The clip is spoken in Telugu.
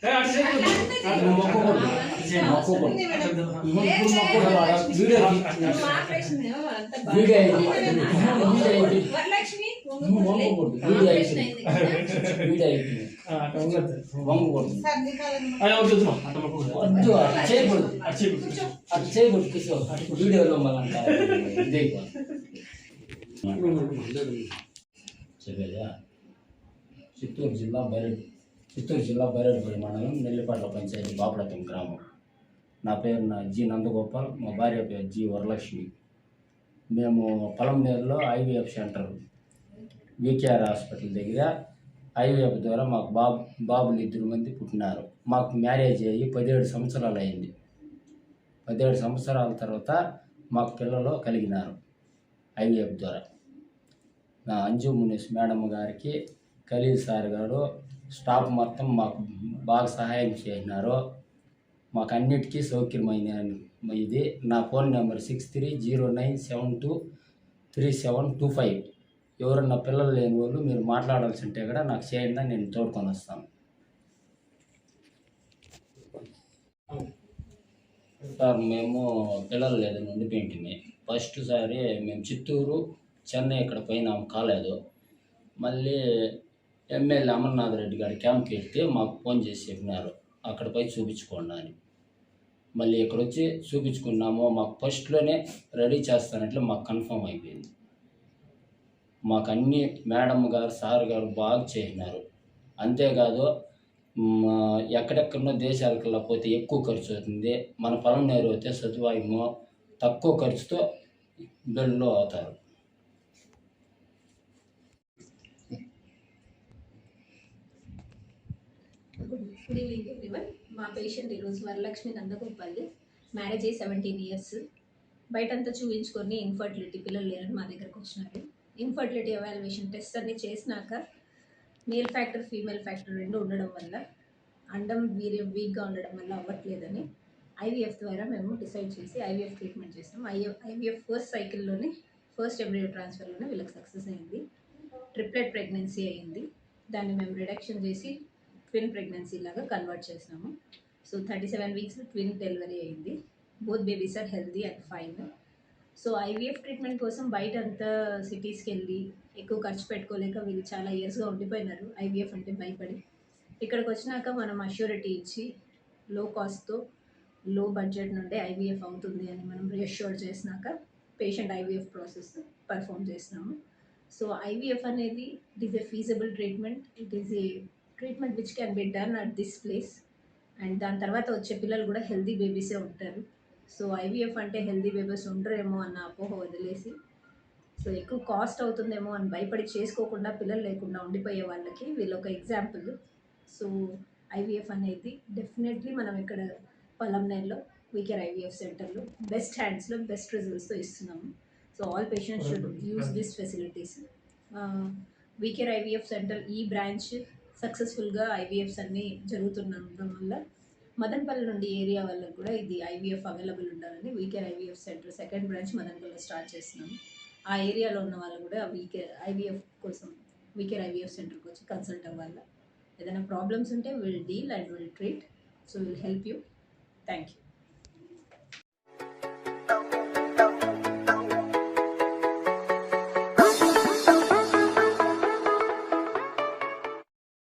Hey, I said, I'm మొక్కకూడదు ఇప్పుడు మొక్కకూడదు video video video Varalakshmi మొక్కకూడదు video అయిపోయింది వీడియో అయిపోయింది వంగకూడదు వద్దు అట్లా చేయకూడదు అట్లా చేయకూడదు కిషోర్ వీడియోలో మళ్ళీ ఇదే చెప్పేదా చిత్తూరు జిల్లా బైరెడ్ చిత్తూరు జిల్లా బైరెడ్పల్లి మండలం నెల్లిపట్ల పంచాయతీ బాపులతం గ్రామం నా పేరు నా జి నందగోపాల్ మా భార్య పేరు జి వరలక్ష్మి. మేము పొలంనేరులో ఐవీఎఫ్ సెంటర్ వికేఆర్ హాస్పిటల్ దగ్గర ఐవీఎఫ్ ద్వారా మాకు బాబు బాబులు ఇద్దరు మంది పుట్టినారు. మాకు మ్యారేజ్ అయ్యి పదిహేడు సంవత్సరాలు అయింది. పదిహేడు సంవత్సరాల తర్వాత మాకు పిల్లలు కలిగినారు ఐవీఎఫ్ ద్వారా. నా అంజు మునీష్ మేడం గారికి ఖలీల్ సార్ గారు స్టాఫ్ మొత్తం మాకు బాగా సహాయం చేసినారు. మాకు అన్నిటికీ సౌకర్యమైన ఇది నా phone number six three zero nine seven two three seven two five. ఎవరన్నా పిల్లలు లేని వాళ్ళు మీరు మాట్లాడాల్సి ఉంటే కూడా నాకు చేయండి నేను తోడుకొని వస్తాను. సార్ మేము పిల్లలు లేదని ఉండిపోయింటిమి ఫస్ట్ సారి మేము చిత్తూరు చెన్నై ఇక్కడ పోయినాం కాలేదు. మళ్ళీ ఎమ్మెల్యే అమర్నాథ్ రెడ్డి గారి క్యాంప్కి వెళ్తే మాకు ఫోన్ చేసి చెప్పినారు. అక్కడ పోయి చూపించుకోండి అని. మళ్ళీ ఇక్కడ వచ్చి చూపించుకున్నాము మాకు ఫస్ట్లోనే రెడీ చేస్తానట్లు మాకు కన్ఫర్మ్ అయిపోయింది. మాకు అన్ని మేడం గారు సార్ గారు బాగా చేసినారు. అంతేకాదు ఎక్కడెక్కడో దేశాలకల్లా పోతే ఎక్కువ ఖర్చు అవుతుంది. మన పొలం నేరు అయితే సదువాయము తక్కువ ఖర్చుతో బిల్లు అవుతారు. గుడ్ ఈవినింగ్ ఎవ్రీవన్ మా పేషెంట్ ఈరోజు వరలక్ష్మి నందగోపల్లి మ్యారేజ్ అయ్యి సెవెంటీన్ ఇయర్స్ బయటంతా చూపించుకొని ఇన్ఫర్టిలిటీ పిల్లలు లేరని మా దగ్గరకు వచ్చినారు. ఇన్ఫర్టిలిటీ ఎవాల్యుయేషన్ టెస్ట్ అన్ని చేసినాక మేల్ ఫ్యాక్టర్ ఫీమేల్ ఫ్యాక్టర్ రెండు ఉండడం వల్ల అండం వీర్యం వీక్గా ఉండడం వల్ల అవ్వట్లేదని ఐవీఎఫ్ ద్వారా మేము డిసైడ్ చేసి ఐవీఎఫ్ ట్రీట్మెంట్ చేస్తాం ఐఎఫ్ ఐవీఎఫ్ ఫస్ట్ సైకిల్లోనే ఫస్ట్ ఎంబ్రియో ట్రాన్స్ఫర్లోనే వీళ్ళకి సక్సెస్ అయింది. ట్రిప్లెట్ ప్రెగ్నెన్సీ అయింది. దాన్ని మేము రిడక్షన్ చేసి ట్విన్ ప్రెగ్నెన్సీ లాగా కన్వర్ట్ చేసినాము. So thirty seven weeks twin delivery అయింది both babies are healthy and fine so IVF treatment కోసం బయట అంతా సిటీస్కి వెళ్ళి ఎక్కువ ఖర్చు పెట్టుకోలేక వీళ్ళు చాలా ఇయర్స్గా ఉండిపోయినారు ఐవీఎఫ్ అంటే భయపడి. ఇక్కడికి వచ్చినాక మనం అష్యూరిటీ ఇచ్చి లో కాస్ట్తో లో బడ్జెట్ నుండే ఐవీఎఫ్ అవుతుంది అని మనం రిఅష్యూర్ చేసినాక పేషెంట్ ఐవీఎఫ్ ప్రాసెస్ పర్ఫామ్ చేసినాము. సో ఐవీఎఫ్ అనేది it is a feasible treatment it is a treatment which can be done at this place and దాని తర్వాత వచ్చే పిల్లలు కూడా హెల్దీ బేబీసే ఉంటారు. సో ఐవీఎఫ్ అంటే హెల్దీ బేబీస్ ఉండరేమో అన్న అపోహ వదిలేసి సో ఎక్కువ కాస్ట్ అవుతుందేమో అని భయపడి చేసుకోకుండా పిల్లలు లేకుండా ఉండిపోయే వాళ్ళకి వీళ్ళు ఒక ఎగ్జాంపుల్ సో ఐవీఎఫ్ అనేది డెఫినెట్లీ మనం ఇక్కడ పొలంనేరులో వీకేర్ ఐవీఎఫ్ సెంటర్లో బెస్ట్ హ్యాండ్స్లో బెస్ట్ రిజల్ట్స్తో ఇస్తున్నాము. So all patients should use this facilities WeCare IVF centre ఈ బ్రాంచ్ సక్సెస్ఫుల్గా ఐవీఎఫ్స్ అన్నీ జరుగుతుండడం వల్ల మదనపల్లి నుండి ఏరియా వాళ్ళకు కూడా ఇది ఐవీఎఫ్ అవైలబుల్ ఉండాలని WeCare IVF center second branch మదన్పల్లిలో start చేస్తున్నాము ఆ ఏరియాలో ఉన్న వాళ్ళు కూడా వీకేర్ ఐవీఎఫ్ కోసం వీకేర్ ఐవీఎఫ్ సెంటర్కి వచ్చి కన్సల్ట్ అవ్వాలి? ఏదైనా ప్రాబ్లమ్స్ ఉంటే will deal and will treat. So will help you. Thank you.